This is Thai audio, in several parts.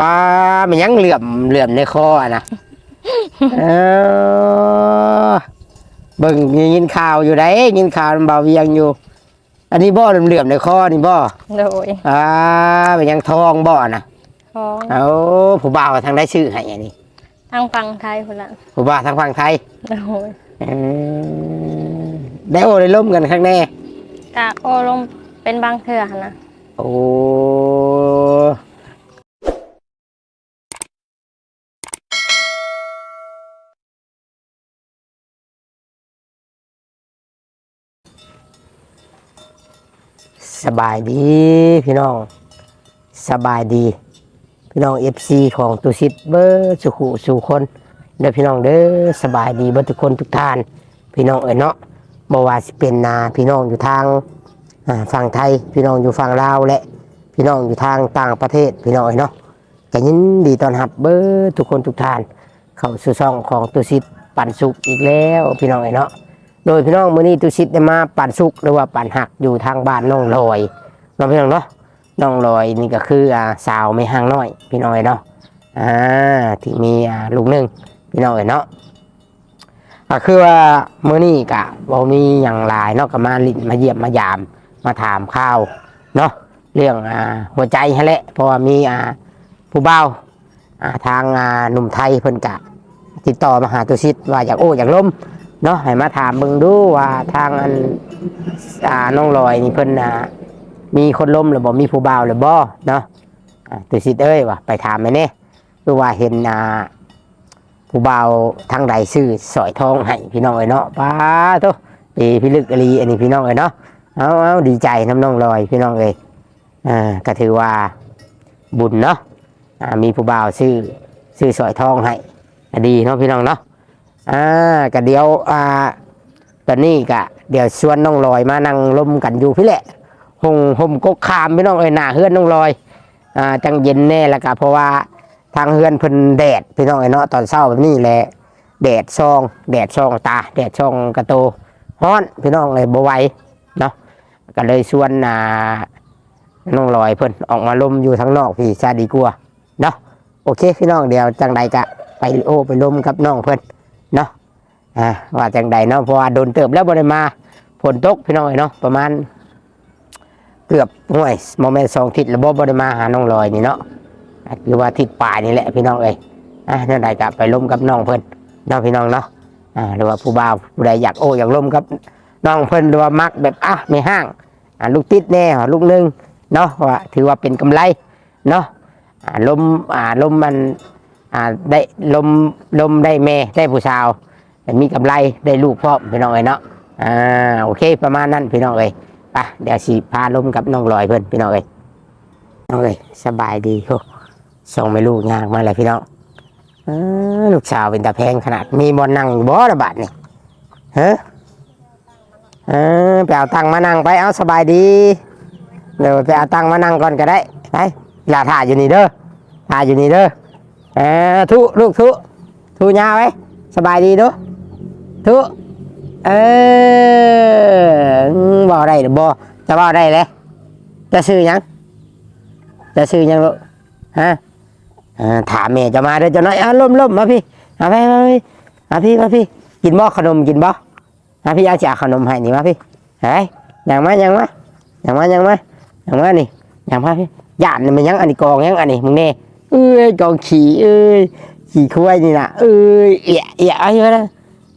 ปลามันยังเหลื่อมเหลื่อมในคออะนะเออเบิ่งยินข่าวอยู่ได้ยินข่าวมันเบาเวียงอยู่ อันนี้บ่เหลื่อมๆในคอนี่บ่โดยอ่ามันยังทองบ่นะท้องเอาผู้บ่าวทางได้ชื่อให้อันนี้ทางฝั่งไทยพุ่นละผู้บ่าวทางฝั่งไทยโดยเออได้โอ้ได้ล่มกันข้างแน่กะโอลงเป็นบางเถื่อหั่นนะโอ้ สบายดีพี่น้อง สบายดี พี่น้องเอฟซีของตุสิตเบอร์สุขุสู่คนเด้อพี่น้องเด้อสบายดีเบอร์ทุกคนทุกท่าน พี่น้องเอ๋ยเนาะบ่ว่าสิเป็นนาพี่น้องอยู่ทางฝั่งไทยพี่น้องอยู่ฝั่งลาวและ พี่น้องอยู่ทางต่างประเทศพี่น้องเอ๋ยเนาะก็ยินดีต้อนรับเบอร์ทุกคนทุกท่าน เข้าสู่ช่องของตุสิตปันสุขอีกแล้ว พี่น้องเอ๋ยเนาะ โดยพี่น้องมื้อนี้ตุสิตได้มาปั่นสุขหรือว่าปั่นหักอยู่ทางบ้านน้องลอยเนาพี่น้องเนาะน้องลอยนี่ก็คืออ่าสาวไม่ห่างน้อย พี่น้อยเนาะอ่าที่มีอ่าลูกหนึ่งพี่น้อยเนาะก็คือว่ามื้อนี้กะบ่มีอย่างหลายเนาะก็มาลิ้นมาเยี่ยมมายามมาถามข้าวเนาะเรื่องอ่าหัวใจฮะแหละเพราะว่ามีอ่าผู้เบาอ่าทางอ่าหนุ่มไทยเพิ่นกะติดต่อมาหาตุชิตว่าอยากโอ้อยากล้ม เนาะให้มาถามเบิ่งดูว่าทางอันอ่าน้องลอยนี่เพิ่นอ่ามีคนล้มหรือบ่มีผู้บ่าวหรือบ่เนาะอ่าตุสิตเอ้ยว่ะไปถามไหมเนี่ยคือว่าเห็นอ่าผู้บ่าวทางใดซื้อสอยทองให้พี่น้องเอ้ยเนาะป้าโตปีพิลึกอรีอันนี้พี่น้องเอ้ยเนาะเอาเอาดีใจน้ำน้องลอยพี่น้องเอ้ยอ่าก็ถือว่าบุญเนาะอ่ามีผู้บ่าวซื้อซื้อสอยทองให้ดีเนาะพี่น้องเนาะ อ่าก็เดี๋ยวอ่าตอนนี้ก็เดี๋ยวชวนน้องลอยมานั่งล้มกันอยู่พี่แหละหงห่มกกขามพี่น้องเอ้ยหน้าเฮือนน้องลอยอ่าจังเย็นแน่แล้วก็เพราะว่าทางเฮือนเพิ่นแดดพี่น้องเอ้ยเนาะตอนเช้าแบบนี้แหละแดดซอง แดดซองตา แดดซองกระโตฮ้อนพี่น้องเลยบ่ไหวเนาะก็เลยชวนอ่าน้องลอยเพิ่นออกมาลมอยู่ทางนอกพี่ซะดีกว่าเนาะโอเคพี่น้องเดี๋ยวจังใดก็ไปโอไปลมกับน้องเพิ่นเน อ่าว่าจังใดเนาะเพราะว่าโดนเติบแล้วบ่ได้มาฝนตกพี่น้องเอ้ยเนาะประมาณ เกือบห่วยโมเมนต์สองทิศระบบบริมาหาน้องลอยนี่เนาะหรือว่าทิศป่ายนี่แหละพี่น้องเอ้ยอะนั่นใดกับไปล้มกับน้องเพิ่นน้องพี่น้องเนาะอ่าหรือว่าผู้บ่าวผู้ใดอยากโอ้อยากล้มกับน้องเพิ่นหรือว่ามักแบบอะไม่ห้างอ่าลูกติดแน่ลูกนึงเนาะว่าถือว่าเป็นกำไรเนาะอ่าล้มอ่าล้มมันอ่าได้ล้มล้มได้แม่ได้ผู้สาว แต่มีกำไรได้ลูกพร้อพี่น้องเอ้ยเนาะอ่าโอเค ประมาณนั้นพี่น้องเอ้ยไปเดี๋ยวสิพาลมกับน้องลอยเพื่อนพี่น้องเอ้ยน้องเอ้ยสบายดีโอ้ส่งไม่ลูกยากมาเลยพี่น้องอลูกสาวเป็นตาแพงขนาดมีบอลนั่งอยู่บ่ระบาดนี่เฮ้เออไปเอาตังค์มานั่งไปเอาสบายดีเดี๋ยวไปเอาตังค์มานั่งก่อนก็ได้ไปลาถ่ายอยู่นี่เด้อถ่ายอยู่นี่เด้อเออทุลูกทุทุยาวไว้สบายดีเด้อ ทุเออบ่ได้หรือบ่จะบ่ได้เลยจะซื้อยังจะซื้อยังลูกฮะอ่าถามแม่จะมาเด้อจะน้อยอะล้มล้มมาพี่มาพี่มาพี่มาพี่มาพี่กินบ่ขนมกินบ่มาพี่อาจาขนมให้นี่มาพี่เฮ้ยยังมายังมายังมายังมายังมานี่ยังมาพี่ย่านนี่มันยังอันนี้กองยังอันนี้มึงเน่เอ้ยกองขี่เอ้ยขี่ควายนี่นะเอ้ยเอียเอียอะไรวะนะ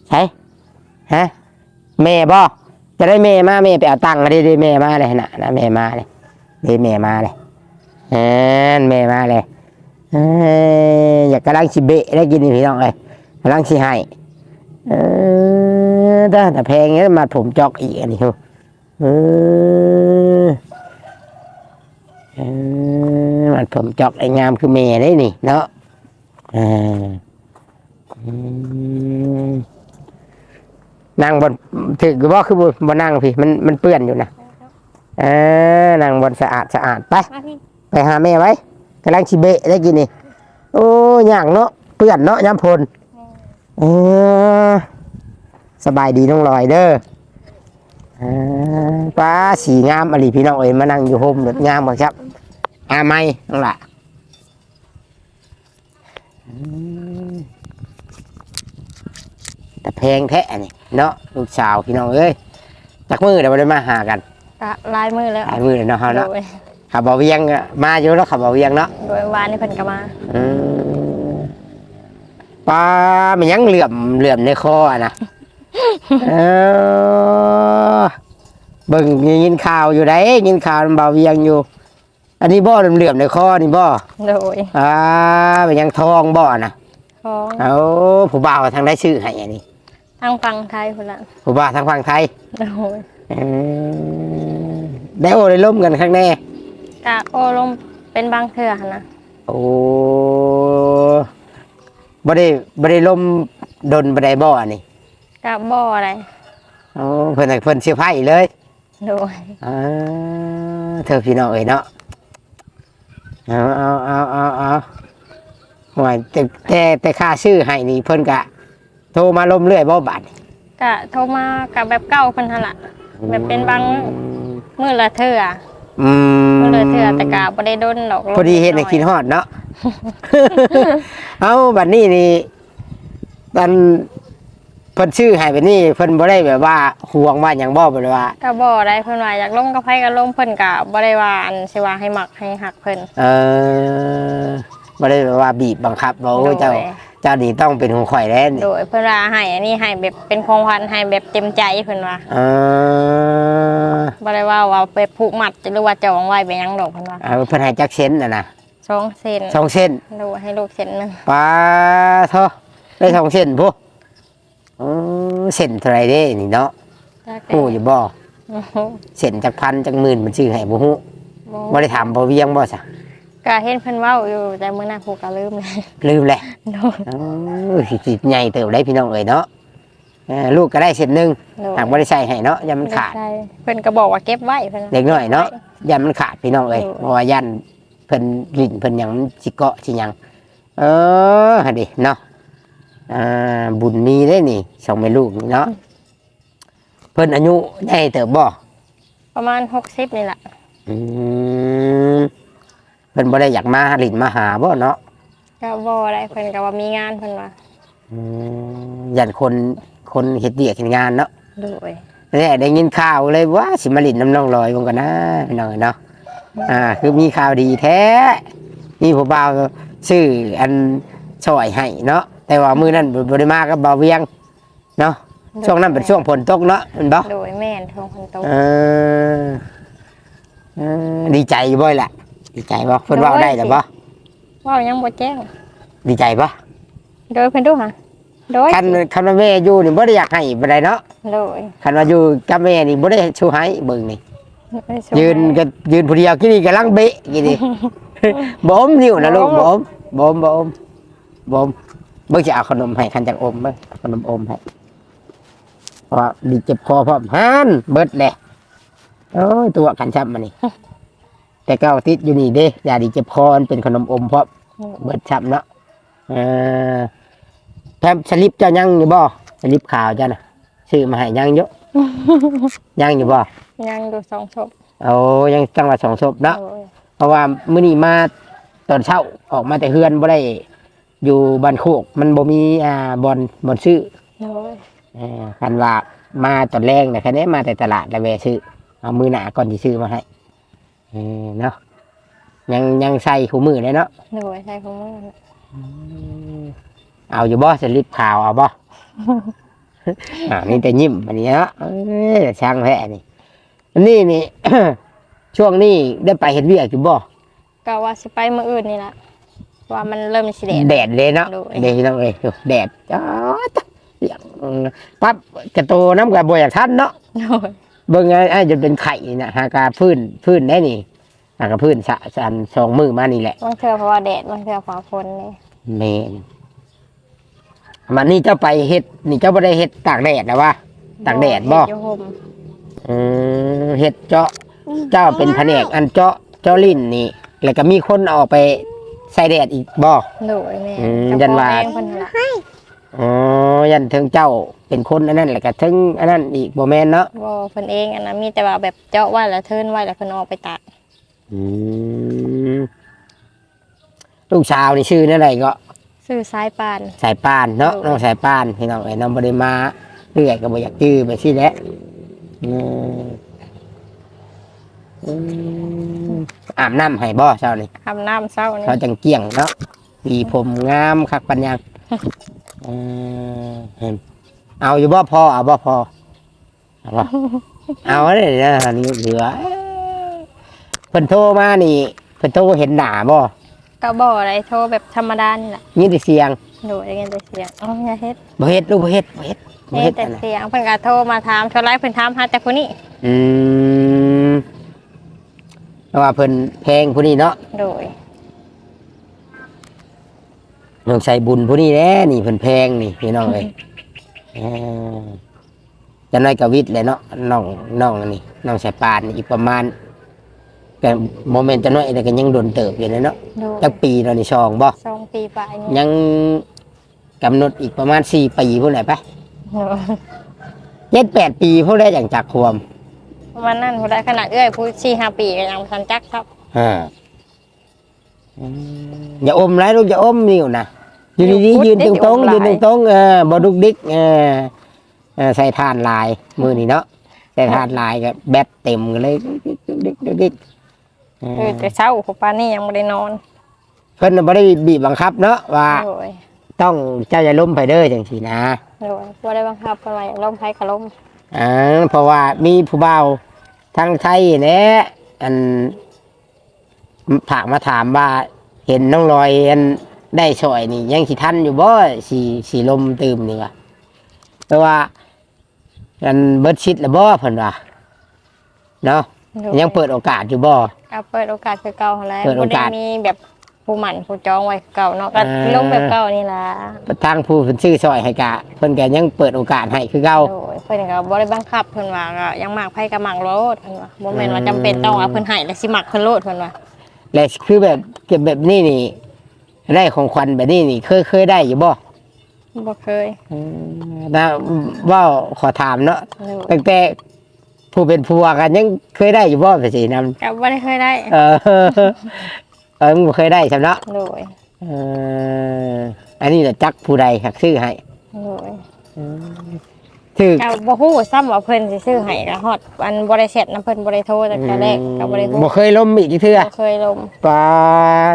ใช่ฮะแม่บ่จะได้แม่มาแม่ไปเอาตังค์มาได้ได้แม่มาเลยนะนะแม่มาเลยได้แม่มาเลยเออแม่มาเลยอยากกำลังชิเบะได้กินนี่พี่น้องเลยกำลังชิให้เออแต่แพงเงี้ยมาผมจอกอีกอันนี้เอเออเออมันผมจอกไอ้งามคือแม่ได้นี่ เนาะอออืม นั่งบนถือว่าคือบนบนนั่งพี่มันมันเปื้อนอยู่นะเออนั่งบนสะอาดสะอาดไปมาพี่ไปหาแม่ไว้กำลังชิเบะได้กินนี่โอ้ย่างเนาะเปื้อนเนาะย้ำพลเออสบายดีน้องลอยเด้อเออป้าสีงามอลีพี่น้องเอ้ยมานั่งอยู่โฮมเดือดงามหมดครับอาไม่น้องละม แต่แพงแท้นี่เนาะลูกสาวพี่น้องเอ้ยจักมือเดี๋ยวบ่ได้มาหากันกะลายมือแล้วหลายมือเลยเนาะเฮาโดเนาะยขับเบาเวียงอะมาอยู่แล้วขับเบาเวียงเนาะโดยวานนี่เพิ่นก็มาอืมปลามันยังเหลื่อมเหลื่อมในคออะนะเออเบิ่งยินข่าวอยู่ได้ยินข่าวมันเบาเวียงอยู่ อันนี้บ่อเหลื่อมๆในคอนี่บ่โดยอ่ามันยังทองบ่อนะของเอาผู้บ่าวทางได้ชื่อให้อันนี้ ทางฝั่งไทยพุ่นละผู้บ่าวทางฝั่งไทยโดยเออได้โอ้ได้ล่มกันข้างแน่ กะโอลมเป็นบางเทื่อหั้นนะโอ้บ่ได้บ่ได้ล่มดนบ่ได้บ่อนี่กะบ่ออะไรโอ้เพิ่นให้เพิ่นเสียไพ่เลยโดยอ่าเธอพี่น้องเอ้ยเนาะเอาเอาเอาเอาเอาหวยแต่แต่แต่ค่าชื่อให้นี่เพิ่นกะ โทรมาล้มเรื่อยบ่บาดนี่กะโทรมากับแบบเก่าเพิ่นหั่นล่ะแบบเป็นบางมื้อละเทื่ออืมมื้อละเทื่อแต่กะบ่ได้ดนดอกลมพอดีเฮ็ดให้กินฮอดเนาะ เอาบัดนี้นี่ตอนเพิ่นชื่อให้แบบนี้เพิ่นบ่ได้แบบว่าห่วงว่าหยังบ่บ่ได้ว่ากะบ่ได้เพิ่นว่าอยากลมกับไผก็ลมเพิ่นกะบ่ได้ว่าอันสิว่าให้มักให้หักเพิ่น เออบ่ได้แบบว่าบีบบังคับว่าโอ้ยเจ้า โดย เจ้านี่ต้องเป็นของข่อยแล้วนี่โดยเพิ่นว่าให้อันนี้ให้แบบเป็นของขวัญให้แบบเต็มใจเพิ่นว่าเออบ่ได้ว่าว่าไปผูกมัดหรือว่าจองไว้เป็นหยังดอกเพิ่นว่าเอาเพิ่นให้จักเส้นน่ะนะสองเส้นสองเส้นโดยให้ลูกเส้นหนึงปลาเท่าได้สองเส้นพุเออเส้นเท่าไหรเด้นี่เนาะจักฮู้อยู่บ่โอ้โหเส้นจักพันจักหมื่นมันชื่อให้บ่ฮู้บ่บ่ได้ถามบ่เวียงบ่ซะ ก็เห็นเพิ่นเว้าอยู่แต่มื้อนั้นผูกก็ลืมเลย ลืมแหละโดยเออสิสิใหญ่เติบได้พี่น้องเอ้ยเนาะเออลูกก็ได้เส้นหนึงโดยหากบ่ได้ใส่ให้เนาะอย่ามันขาด ใช่เพิ่นก็บอกว่าเก็บไว้เพิ่นเด็กน้อยเนาะอย่ามันขาดพี่น้องเอ้ยโอ้ยเพราะว่ายันเพิ่นลิ้นเพิ่นหยังมันสิเกาะสิหยัง เออหั่นดิเนาะอ่าบุญมีได้นี่สองแม่ลูกนี่เนาะเพิ่นอายุใหญ่เติบบ่ประมาณ 60นี่ล่ะอืม เพิ่นบ่ได้อยากมาลิ้นมาหาบ่เนาะก็บ่ได้เพิ่นก็ว่ามีงานเพิ่นว่าอืมยันคนคนเฮ็ดเวียกเฮ็ดงานเนาะโดยแน่ได้ยินข่าวเลยว่าสิมาลิ้นน้ำน้องลอยบ่กันนะพี่น้องเนาะอ่า คือมีข่าวดีแท้ มีผู้บ่าวชื่ออันช่วยให้เนาะแต่ว่ามื้อนั้นบ่บ่ได้มากับบ่าวเวียงเนาะช่วงนั้นเป็นช่วงฝนตกเนาะแม่นบ่โดยแม่นทองคนโตเออเออดีใจอยู่บ่อยล่ะ ดีใจบ่เพิ่นเว่าได้หรือบ่เว้ายังบ่แจ้ง ดีใจบ่โดยเพิ่นดูหะโดยคันคันว่าแม่อยู่นี่บ่ได้อยากให้บ่ได้เนาะโดยคันว่าอยู่กับแม่นี่บ่ได้ชูให้เบิ่งนี่ไม่สวยยืนก็ยืนผู้เดียวกินนี่กำลังเบะกินนี่บ่อมนิ้วนะลูกบ่อมบ่อมบ่อมบ่อมเบิ่งสิเอาขนมให้คันจักอมเบิ่งเอาขนมอมให้เพราะว่าดีเจ็บคอพร้อมหานเบิดแหละโอ้ยตัวกันช้ำมานี่ แต่เก้าติดอยู่นี่เด้ยาดีเจ็บคอมันเป็นขนมอมเพราะเบิดช้ำเนาะเออแพมสลิปเจ้ายังอยู่บ่สลิปขาวเจ้าน่ะซื้อมาให้ยังเยอะ ยังอยู่บ่ยังดูสองศพโอ้ยังจังหวัดสองศพเนาะโดยเพราะว่ามื้อนี้มาตอนเช้าออกมาแต่เฮือนบ่ได้ อยู่บ้านโคกมันบ่มีอ่าบอนบอนซื้อโดยเออคันว่ามาตอนแรกนะคันนี้มาแต่ตลาดแล้วแวะซื้อเอามือหนาก่อนที่ซื้อมาให้เออเนาะยังยังใส่คู่มือเลยเนาะโดยใช่ของมือน่ะเอาอยู่บ่สลิปข่าวเอาบ่ อ่านี่แต่ยิ้มอันนี้เนาะเอ้ยช่างแท้นี่อันนี้นี่ ช่วงนี้ได้ไปเฮ็ดเวียกอยู่บ่ ก็ว่าสิไปมื้ออื่นนี่ล่ะว่ามันเริ่มสิแดด แดดเลยเนาะโดยเดดเนาะเลยแดดจ้าตะเสียงปั๊บกระโตน้ำกับบอยากทันเนาะโดย เบิ่งไงไอ้จะเป็นไข่นะหากาพื้นพื้นได้นี่หากาพื้นสะสันสองมือมานี่แหละบางเทื่อเพราะว่าแดดบางเทื่อฟ้าฝนนี่เมนมันนี่เจ้าไปเฮ็ดนี่เจ้าบ่ได้เฮ็ดตากแดดนะวะตากแดดบ่อยู่ห่มอืมเฮ็ดเจาะเจ้าเป็นแผนกอันเจาะเจาะลิ้นนี่ แล้วก็มีคนเอาไปใส่แดดอีกบ่โดยแม่อืมกับยันว่าพ่อเองเพิ่นนั่นล่ะ อ๋อยันถึงเจ้าเป็นคนอันนั้นแหละก็ถึงอันนั้นอีกบ่แม่นเนาะบ่เพิ่นเองอันนั้นมีแต่ว่าแบบเจาะไว้แล้วเทินไว้แล้วเพิ่นเอาไปตากอืมลูกสาวนี่ชื่อนั่นอะไรก็ซื้อสายปาน สายปานเนาะน้องสายปานพี่น้องไอ้น้องบริมาเรื่อยก็บ่อยากจื้อไปสิแหละอืมอืมอาบน้ำให้บ่เช้านี่อาบน้ำเช้านี่เขาจังเกี่ยงเนาะปีผมงามคักปัญญัง เออเห็นเอาอยู่บ่พอเอาบ่พอเอาบ่ เอาเลยนะนี่เหลือเพิ่นโทรมานี่เพิ่นโทรเห็นหน้าบ่ก็บ่อะไรโทรแบบธรรมดานี่แหละยินแต่เสียงโดยได้ยินแต่เสียงอ๋ออย่าเฮ็ดบ่เฮ็ดลูกบ่เฮ็ดบ่เฮ็ดบ่เฮ็เฮ็ดดแต่อันนั้นเสียงเพิ่นก็โทรมาถามชวนไลฟ์เพิ่นถามหาแต่คนนี้อืมเพราะว่าเพิ่นแพงผู้นี้เนาะโดย น้องใส่บุญผู้นี้แหละนี่เพิ่นแพงนี่พี่น้องเอ้ยเออจะน้อยกับวิทย์เลยเนาะน้องน้องอันนี่น้องสายปานนี่อีกประมาณแต่โมเมนต์จะน้อยแต่ก็ยังโดนเติบอยู่เลยเนาะโดยจักปีเรานี่ชองบ่สองปีปลายนี่ยังกำหนดอีกประมาณสี่ปีผู้ไหนปะโดยเจ็ดแปดปีผู้ได้อย่างจากความประมาณนั้นผู้ได้ขนาดเอื้อยผู้สี่ห้าปีก็ยังบ่ทันจักครับอ่า อืมอย่าอมไรลูกอย่าอมนิ้วนะยืนดีๆยืนตรงๆยืนตรงๆเออบดุกดิกเออเออใส่ทานลายมือนี่เนาะใส่ทานลายก็แบตเต็มกันเลยดุกดิกดุกดิกเอเอออแต่เช้าผู้ปานนี่ยังบ่ได้นอน เพิ่นน่ะบ่ได้บีบบังคับเนาะว่าโดยต้องเจ้าอย่าล้มไปเด้อจังซี่นะโดยบ่ได้บังคับเพิ่นว่าอยากล้มไผก็ล้มอ่าเพราะว่ามีผู้บ่าวทางไทยแหน่อัน ถามมาถามว่า เห็นน้องลอยอันได้ช่อยนี่ ยังสิทันอยู่บ่สิสิลมตื่มนี่ว่าแต่ว่าอันเบิดชิดแล้วบ่เพิ่นว่าเนาะโดยังเปิดโอกาสอยู่บ่ก็เปิดโอกาสคือเก่าหั่นแหล้วเปิดโอบ่ได้กาสมีแบบผู้หมั่นผู้จองไว้คือเก่าเนาะก็อ่าล้มแบบเก่านี่ล่ะทางผู้เพิ่นซื้อช่อยให้กะเพิ่นก็ยังเปิดโอกาสให้คือเก่าโดยเพิ่นก็บ่ได้บังคับเพิ่นว่าก็ยังมักไผก็มักโลดเพิ่นว่าบ่แม่นว่าจำเป็นต้องเอาเพิ่นให้แล้วสิมักเพิ่นโลดเพิ่นว่า และคือแบบเก็บแบบนี้นี่ ได้ของขวัญแบบนี้นี่ เคยเคยได้อยู่บ่บ่เคยนะว่าขอถามเนาะโดยตั้งแต่ผู้เป็นผัวกันยังเคยได้อยู่บ่ไปสินำก็บ่ได้เคยได้ เออเออมึงบ่เคยได้ใช่เนาะโดยเอออันนี้แหละจักผู้ใดหักซื้อให้โดย ชื่อก็บ่ฮู้ซ้ำว่าเพิ่นสิซื้อให้ก็ฮอดอันบ่ได้เสร็จนํเพิ่นบ่ได้โทรแต่แรกก็บ่ได้ฮู้บ่เคยล้มอีกทีเทื่อบ่เคยลมปลา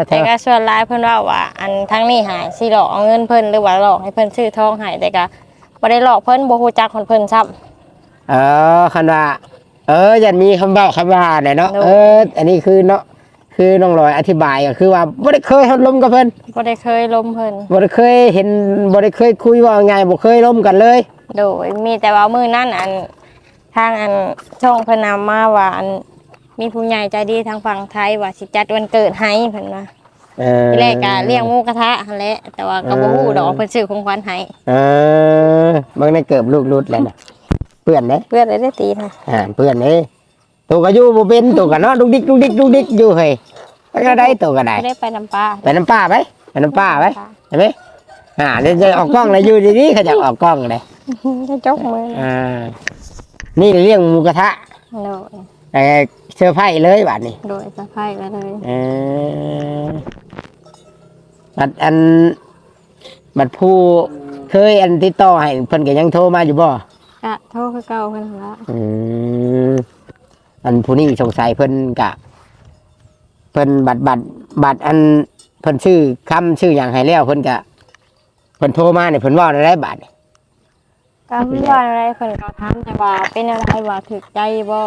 เถแต่อะก็ส่วนหลายเพิ่นว่าว่าอันทั้งนี้หายสิหลอกเอาเงินเพิ่นหรือว่าหลอกให้เพิ่นซื้อทองให้แต่ก็บ่ได้หลอกเพิ่นบ่ฮู้จักคนเพิ่นซ้ำ เออคันว่าเออยันมีคำเว้าคำว่าเนี่ยเนาะเนอะเออ อันนี้คือเนาะ คือน้องลอยอธิบายก็คือว่าบ่ได้เคยทดลมกับเพิ่นบ่ได้เคยลมเพิ่นบ่ได้เคยเห็นบ่ได้เคยคุยว่าไงบ่เคยล้มกันเลย โดยมีแต่ว่ามื้อนั้นอันทางอันช่องเพิ่นนำมาว่าอันมีผู้ใหญ่ใจดีทางฝั่งไทยว่าสิจัดวันเกิดให้เพิ่นว่าเออทีแรกก็เลี้ยงหมูกระทะหั่นแหละแต่ว่าก็บ่ฮู้ดอกว่าเพิ่นซื้อของขวัญให้เออบางในเกิบลูกรุดแล้วนะเพื่อนเด้เพื่อนเลยได้ตีนะอ่าเพื่อนเด้ตัวก็อยู่บ่เป็นตัวก็เนาะดุกดิกดุกดิกดุกดิกอยู่เฮ้ยไปก็ได้ตัวก็ได้ไม่ได้ไปน้ำปลาไปน้ำป้าไปไปน้ำป้าไปเห็นไหม อ่าเดี๋ยวจะออกกล้องเลยอยู่ดีๆเขาจะออกกล้องเลยจะจกมืออ่านี่เรื่องหมูกระทะโดยเออเสื้อร์ไผ่เลยบัดนี้โดยสะพายไปเลยเออบัดอัน บัดผู้เคยอันติดต่อให้เพิ่นก็ยังโทรมาอยู่บ่กะโทษคือเก่าเพิ่นหั่นละอืมอันผู้นี้สงสัยเพิ่นกะ เพิ่นบัตรบัตรบัตรอันเพิ่นชื่อคำชื่ออย่างให้แล้วเพิ่นกะ เพิ่นโทรมาเนี่ยเพิ่นเว่าได้บัตรก็ไม่ว่าอะไรเพิ่นก็ถามแต่ว่าเป็นอะไรว่าถึกใจบ่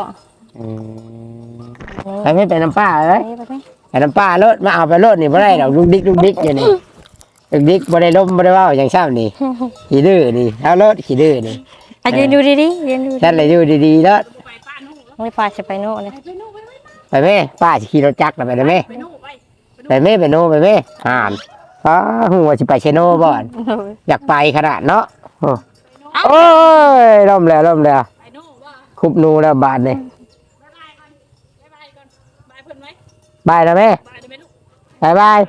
ไปไม่ไปน้ำป้าเลยไปไปไปไปน้ำป้ารถมาเอาไปรถนี่บ่ได้ดอกลูกดิกลูกดิกอยู่นี่ลูกดิกบ่ได้ล้มบ่ได้เว่าอย่างเช้านี่ขี้ดื้อนี่เอารถขี้ดื้อนี่อะยืนดูดีๆยืนดูฉันเลยอยู่ดีๆแล้วไม่พาจะไปโน่นเลยไปแม่ป้าสิขี่รถจักรน่ะไปได้แม่ไปแม่ไปโน่ไปแม่อ่าน ป้าหัวสิไปเชโน่บ่อนโดยอยากไปขนาดเนาะโอ้โอ้ยล่มแล้วล่มแล้วคุบหนูแล้วบาทนี่บายแล้วแม่บายบาย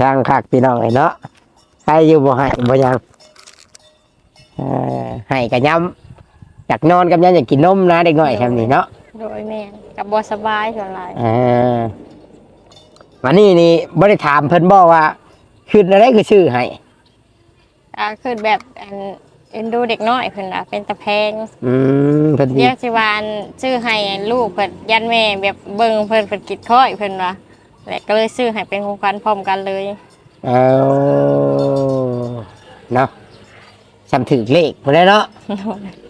ช่างคักพี่น้องไอ้เนาะให้อยู่บ่ให้บ่ยังเอ่อให้กะย้ อยากนอนกับยันอยากกินนมนะเด็กน้อยแค่นี้เนาะโดยแม่นกับบ่สบายเท่าไหร่อ่าวันนี้นี่บ่ได้ถามเพิ่นบอกว่าคืออะไรคือชื่อให้อ่าคือแบบอันเอ็นดูเด็กน้อยเพิ่นล่ะเป็นตะแพงอืมเพิ่นสิเรียกสิว่าอันชื่อให้ลูกเพิ่นยันแม่แบบเบิ่งเพิ่นเพิ่นกิดค้อยเพิ่นว่าและก็เลยซื้อให้เป็นของขวัญพร้อมกันเลยเอาเนาะสำถือเลขพุ่นแหล้วเนาะ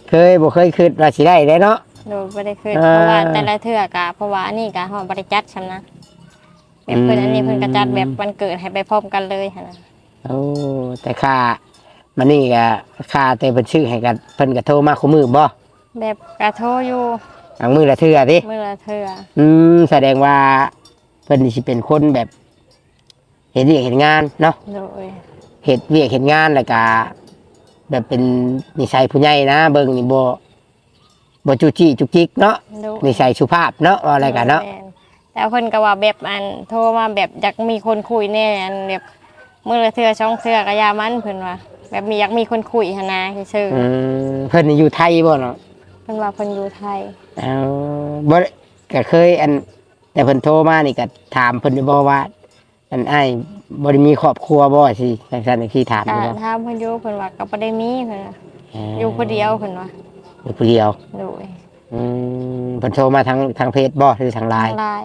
เคยบ่เคยคิดว่าสิได้เด้เนาะ โดยบ่ได้ขึ้นอ่า เพราะว่าแต่ละเทื่อกะเพราะว่าอันนี้กะเฮาบ่ได้จัดซํนะแบบเพิ่นอืมอันนี้เพิ่นก็จัดแบบวันเกิดให้ไปพร้อมกันเลยหั่นน่ะโอ้แต่ค่ามันนี่ก็ค่าแต่เพิ่นชื่อให้กันเพิ่นก็โทรมาคู่มือบ่แบบกระโทรอยู่อังมือละเทื่อติมื้อละเทื่ออืมแสดงว่าเพิ่นนี่สิเป็นคนแบบเห็นเวียกเห็นงานเนาะ โดย เห็ดเวียกเห็นงานแล้วก็ แบบเป็นนิสัยผู้ใหญ่นะ เบิ่งนี่บ่บ่จุจี้จุกจิกเนาะโดย นิสัยสุภาพเนาะว่าอะไรกันเนาะแม่แต่เพิ่นก็ว่าแบบอันโทรมาแบบอยากมีคนคุยแน่อันแบบมื้อละเทื่อช่องเทื่อก็อยามันเพิ่นว่าแบบมีอยากมีคนคุยหั่นนะซื่ออืมเพิ่นนี่อยู่ไทยบ่เนาะๆเพิ่นว่าเพิ่นอยู่ไทยเอาบ่ได้ก็เคยอัน แต่เพิ่นโทรมานี่ก็ถามเพิ่นอยู่บ่ว่า อันอ้ายบ่ได้มีครอบครัวบ่สิจังซั่นจังซี่ถามอก็ยู่บ่ถามเพิ่นอยู่เพิ่นว่าก็บ่ได้มีเพิ่นว่าอยู่คนเดียวเพิ่นว่าอยู่ผู้เดียวโดยอืมเพิ่นโทรมาทางทางเพจบ่หรือทางไลน์ลาย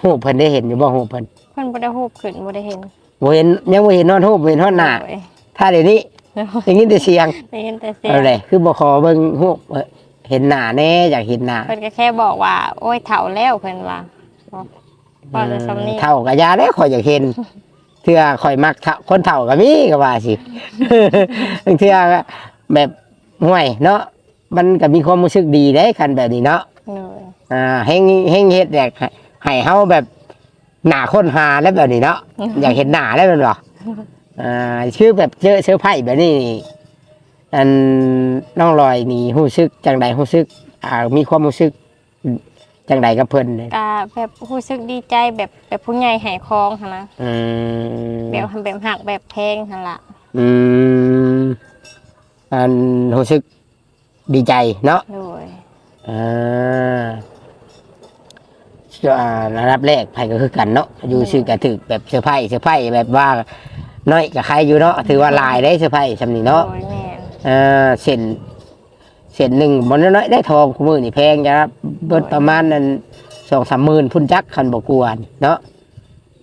ฮู้เพิ่นได้เห็นอยู่บ่ฮู้เพิ่นเพิ่นบ่ได้ฮูบขึ้นบ่ได้เห็นบ่เห็นยังบ่เห็นนอนฮู้บ่เห็นฮอดหน้าโดยถ้าเดี๋ยวนี้อย่างนี้แต่เสียงได้เห็นแต่เสียงเอาเลยคือบ่ขอเบิ่งฮู้เอ่อเห็นหน้าแน่อยากเห็นหน้าเพิ่นก็แค่บอกว่า โอ้ยเฒ่าแล้วเพิ่นว่า บอกว่าจะซำนี้เท่ากับยาแล้วข่อยอยากเห็นเทื่อข่อยมักเฒ่าคนเฒ่าก็มีก็ว่าสิบางเทื่อก็แบบห่วยเนาะมันก็มีความรู้สึกดีได้คันแบบนี้เนาะโดยอ่าเฮงเฮงเฮ็ดอยากให้ให้เฮาแบบหน้าคนหาแล้วแบบนี้เนาะอยากเห็นหน้าแล้วแมันบ่อ่าชื่อแบบเจอเชื้อไผ่แบบนี้นี่อันน้องลอยนี่รู้สึกจังใดรู้สึกอ่ามีความรู้สึก จังใดกับเพิ่นเลยก็แบบรู้สึกดีใจแบบแบบผู้ใหญ่ให้คองหั่นนะอืมแบบแบบหักแบบแพงหั่นล่ะอืมอันรู้สึกดีใจเนาะโดยอ่าอ่าระดับแรกไผ่ก็คือกันเนาะอยู่ชื่อกระถึกแบบเสื้อไผ่เสื้อไผ่แบบว่าน้อยกับใครอยู่เนาะถือว่าลายได้เสื้อไผ่สำนีเนาะโดยแม่น อ่าเส้น เส้นหนึ่งบนน้อยๆได้ทองคู่มือนี่แพงจะครับเบิดประมาณนั้นสองสามหมื่นพุ่นจักคันบกวนเนาะ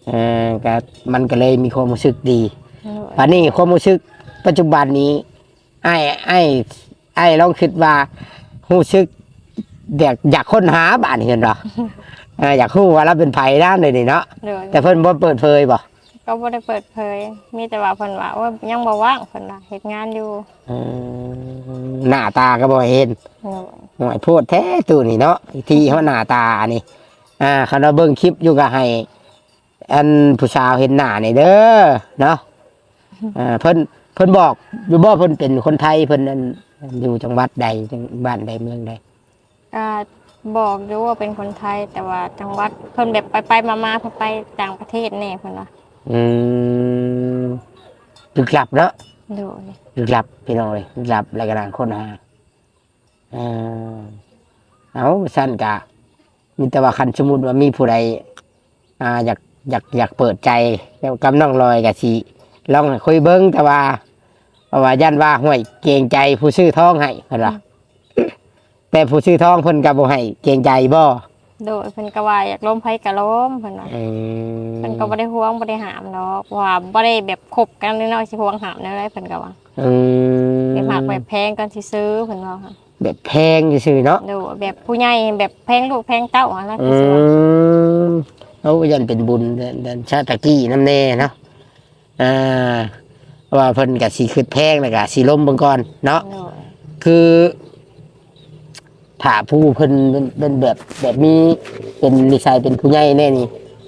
เออก็มันก็เลยมีความรู้สึกดีโดยอันนี้ความรู้สึกปัจจุบันนี้ ไอ้ไอ้ไอ้ลองคิดว่ารู้สึกอยากอยากค้นหาบ้านเห็นหรอเอ่ออยากรู้ว่าเราเป็นไผ่ด้านเลยนี่เนาะโดยแต่เพิ่นบ่เปิดเผยบ่ ก็บ่ได้เปิดเผย มีแต่ว่าเพิ่นว่าว่ายังบ่ว่างเพิ่นว่าเฮ็ดงานอยู่อืมหน้าตาก็บ่เห็นโดยหวยโพดแท้ตู้นี่เนาะที่เขาหน้าตาอันนี้ อ่าคันเราเบิ่งคลิปอยู่ก็ให้ อันผู้สาวเห็นหน้านี่เด้อเนาะอ่าเพิ่นเพิ่นบอกอยู่บ่เพิ่นเป็นคนไทยเพิ่นนั่นอยู่จังหวัดใดจังบ้านใดเมืองใดก็บอกอยู่ว่าเป็นคนไทยแต่ว่าจังหวัดเพิ่นแบบไปๆมาๆเพิ่นไปต่างประเทศแน่เพิ่นว่า อืมลึกลับเนาะโดยลึกลับพี่น้องเลยลึกลับแล้วก็นางคนหาอ่าเอาสั้นกะมีแต่ว่าคันสมมุติว่ามีผู้ใดอ่าอยากอยากอยากเปิดใจแล้วกำน้องลอยกะสิลองให้คุยเบิ้งแต่ว่าเพราะว่ายันว่าห่วยเกรงใจผู้ซื้อทองให้เพิ่นว่าแต่ผู้ซื้อทองเพิ่นก็บ่ให้เกรงใจบ่ โดยเพิ่นก็ว่าอยากล้มไผก็ล้มเพิ่นว่าอืมเพิ่นก็บ่ได้ห่วงบ่ได้หามเนาะเพราะว่าบ่ได้แบบคบกันน้อยๆสิห่วงหามแนวใดเพิ่นก็ว่าอืมแบบหักแบบแพงกันสิซื้อเพิ่นว่าค่ะแบบแพงซื่อๆเนาะโดยแบบผู้ใหญ่แบบแพงลูกแพงเต้าอะไรอืคือสิว่า มเอายันเป็นบุญเดือนเดือนชาติตะกี้น้ำแน่เนาะอ่าว่าเพิ่นกับสีคืดแพงแล้วก็สีล้มเบิ่งก่อนเนาะโดยคือ ถ้าผู้เพิ่นเป็นเป็นแบบแบบมีเป็นนิสัยเป็นผู้ใหญ่แน่นี่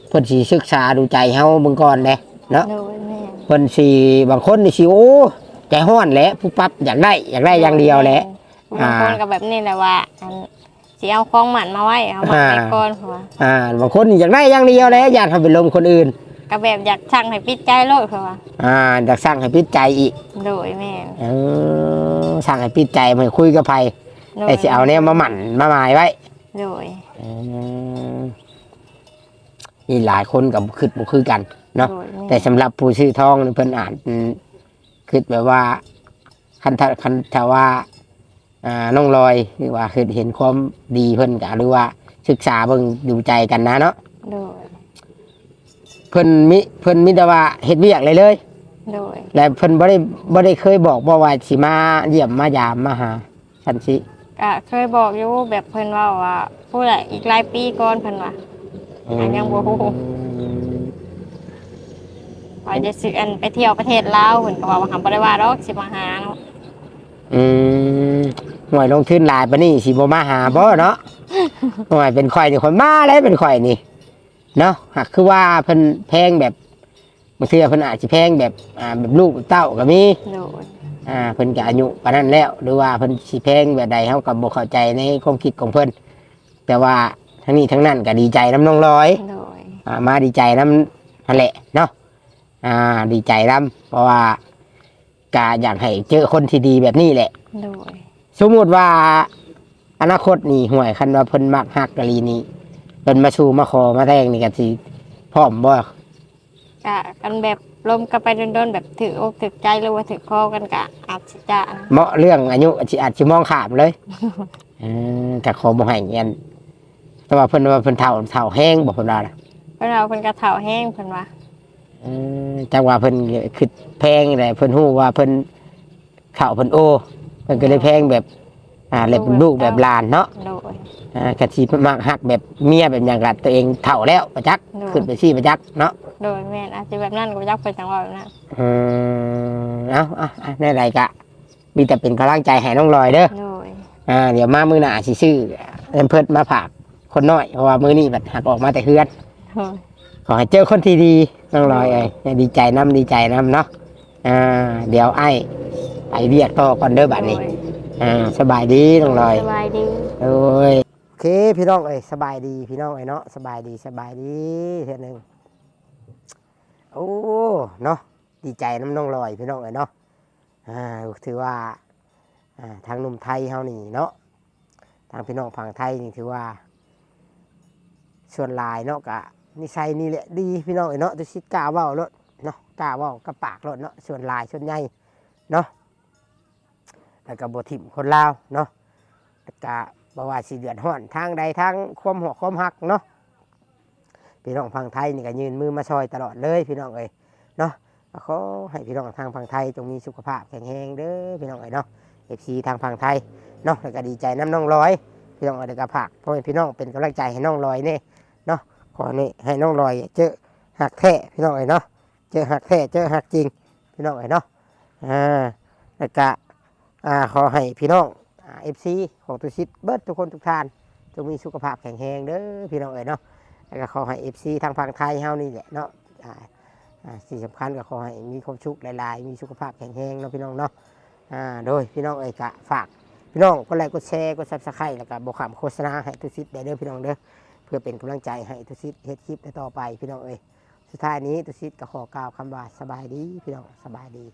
เพิ่นสิศึกษาดูใจเฮาเบิ่งก่อนแหละเนาะโดยแม่เพิ่นสิบางคนนี่สิโอ้ใจฮ้อนแหละผู้ปรับอยากได้อยากได้อย่างเดียวแหละ บางคนก็แบบนี้แหละว่าอันสิเอาของหมันมาไว้เอามาอ่าไว้ก่อนหัวอ่าบางคนนี่อยากได้อย่างเดียวแหละอยากทำเป็นลมคนอื่น ก็แบบอยากช่างให้ปิดใจโลดเพราะว่าอ่าอยากสร้างให้ปิดใจอีกโดยแม่เออสั่งให้ปิดใจมาคุยกับไผ โดยแต่สิเอาเนี่ยมาหมั่นมาหมายไว้โดยอืมมีหลายคนกับคิดบ่คือกัน เนาะ โดยแต่สำหรับผู้ชื่อทองนี่เพิ่นอ่านอืมคิดแบบว่า คันถ้าคันถ้าว่า อ่าน้องลอยหรือว่าคือเห็นความดีเพิ่นกะหรือว่าศึกษาเบิ่งดูใจกันนะเนาะโดยเพิ่นมิเพิ่นมิแต่ว่าเฮ็ดเวียกเลยเลย โดยและเพิ่นบ่ได้บ่ได้เคยบอกบ่ว่าสิมาเยี่ยมมายามมาหาฉันสิ ก็เคยบอกอยู่แบบเพิ่นเว่าว่าผู้ใดอีกหลายปีก่อนเพิ่นว่า อันยังบ่ฮู้ ว่าจะสิอันไปเที่ยวประเทศลาวเพิ่นก็ว่าว่าหำบ่ได้ว่าดอกสิมาหาเนาะอืมหน่วยลงทุนหลายปานนี้สิบ่มาหาบ่เนาะหน่วยเป็นข่อยนี่คนมาแล้วเป็นข่อยนี่ เนาะหากคือว่าเพิ่นแพงแบบบางเทื่อเพิ่นอาจสิแพงแบบอ่าแบบลูกเต้าก็มีโดย อ่าเพิ่นก็อายุปานนั้นแล้ว หรือว่าเพิ่นสิแพงแบบใดเฮาก็บ่เข้าใจในความคิดของเพิ่นแต่ว่าทั้งนี้ทั้งนั้นก็ดีใจน้ำน้องร้อย โดย อ่ามาดีใจน้ำนั่นแหละเนาะอ่าดีใจน้ำเพราะว่ากาอยากให้เจอคนที่ดีแบบนี้แหละ โดย สมมติว่า อนาคตนี่ห่วยคันว่าเพิ่นมักฮักกะลีนี่เพิ่นมาชูมาขอมาแทงนี่ก็สิพร้อมบ่กะกันแบบ ลมกันไปโดนๆแบบถืออกถือใจหรือว่าถือคอกันกะอาจสิจะนะเหมาะเรื่องอายุอาจสิอาจสิมองข้ามเลยเออแต่ขอบ่ให้เงี้ยแต่ว่าเพิ่นว่าเพิ่นเฒ่าเฒ่าแห้งบ่เพิ่นว่าล่ะเพิ่นเอาเพิ่นกระเถาแห้งเพิ่นว่าเออจังว่าเพิ่นคือแพงแหละเพิ่นฮู้ว่าเพิ่นเฒ่าเพิ่นโอเพิ่นก็เลยแพงแบบ อ่าเลยเป็นลูกแบบหลานเนาะ โดย อ่ากะสิมักฮักแบบเมียแบบอย่างกัตัวเองเฒ่าแล้วประจักษ์เนาะขึ้นไปซี่ประจักษ์เนาะ โดยแม่นอาจจะแบบนั้นก็ยักเพิ่นจังว่าแบบนั้นอืมเอาเอาเอาในไรกะ มีแต่เป็นกำลังใจให้น้องลอยเด้อ โดยอ่า เดี๋ยวมามือหน้าสิซื้อเอ็มเพิดมาผากคนน้อย เพราะว่ามือนี้แบบหักออกมาแต่เฮือน โดยขอให้เจอคนที่ดีน้องลอยเอ้ยให้ดีใจน้ำดีใจน้ำเนาะ อ่า เดี๋ยวไอ้ไปเรียกต่อก่อนเด้อบัดนี้ อ่า สบายดีน้องลอย สบายดี โอ้ยโอเคพี่น้องเอ้ยสบายดีพี่น้องเอ้ยเนาะสบายดีสบายดีเท่านึง โอ้ เนาะดีใจน้ำน้องลอยพี่น้องเอ้ยเนาะอ่าถือว่าอ่าทางนุ่มไทยเฮานี่เนาะทางพี่น้องฝั่งไทยนี่ถือว่า ส่วนลายเนาะกะนิสัยนี่แหละดีพี่น้องเอ้ยเนาะตุชิดกล้าเว้ารถเนาะกล้าเว้ากระปากรถเนาะส่วนลายส่วนใหญ่เนาะแล้วก็บ่ถิ่มคนลาวเนาะแล้วก็บ่ว่าสิเดือดร้อนทางใดทางความหัวความหักเนาะ พี่น้องฝั่งไทยนี่ก็ยืนมือมาช่วยตลอดเลยพี่น้องเอ้ยเนาะขอให้พี่น้องทางฝั่งไทยจงมีสุขภาพแข็งแรงเด้อพี่น้องเอ๋ยเนาะเอฟซีทางฝั่งไทยเนาะแล้วก็ดีใจน้ำน้องร้อย พี่น้องเอ๋ยแล้วก็ผักพ่อแม่พี่น้องเป็นกำลังใจให้น้องลอยเนี่ยเนาะขอนี่ให้น้องลอย เจอหักแท้พี่น้องเอ๋ยเนาะเจอหักแท้เจอหักจริง พี่น้องเอ๋ยเนาะอ่าแล้วก็อ่าขอให้พี่น้องเอฟซีของตุชิตเบิร์ดทุกคนทุกท่านจงมีสุขภาพแข็งแรงเด้อพี่น้องเอ๋ยเนาะ แล้วก็ขอให้เอฟซีทางฝั่งไทยเฮานี่แหละเนาะอ่าสิ่งสำคัญก็ขอให้มีความสุขหลายๆ มีสุขภาพแข็งแรงเนาะพี่น้องเนาะอ่าโดยพี่น้องเอ่ยกะฝากพี่น้องกดไลค์กดแชร์กดซับสไครต์แล้วก็บอกคำโฆษณาให้ทุกซิดได้เด้อพี่น้องเด้อเพื่อเป็นกำลังใจให้ทุกซิดเฮ็ดคลิปต่อไปพี่น้องเอ่ยสุดท้ายนี้ทุกซิดก็ขอกล่าวคำว่าสบายดีพี่น้องสบายดี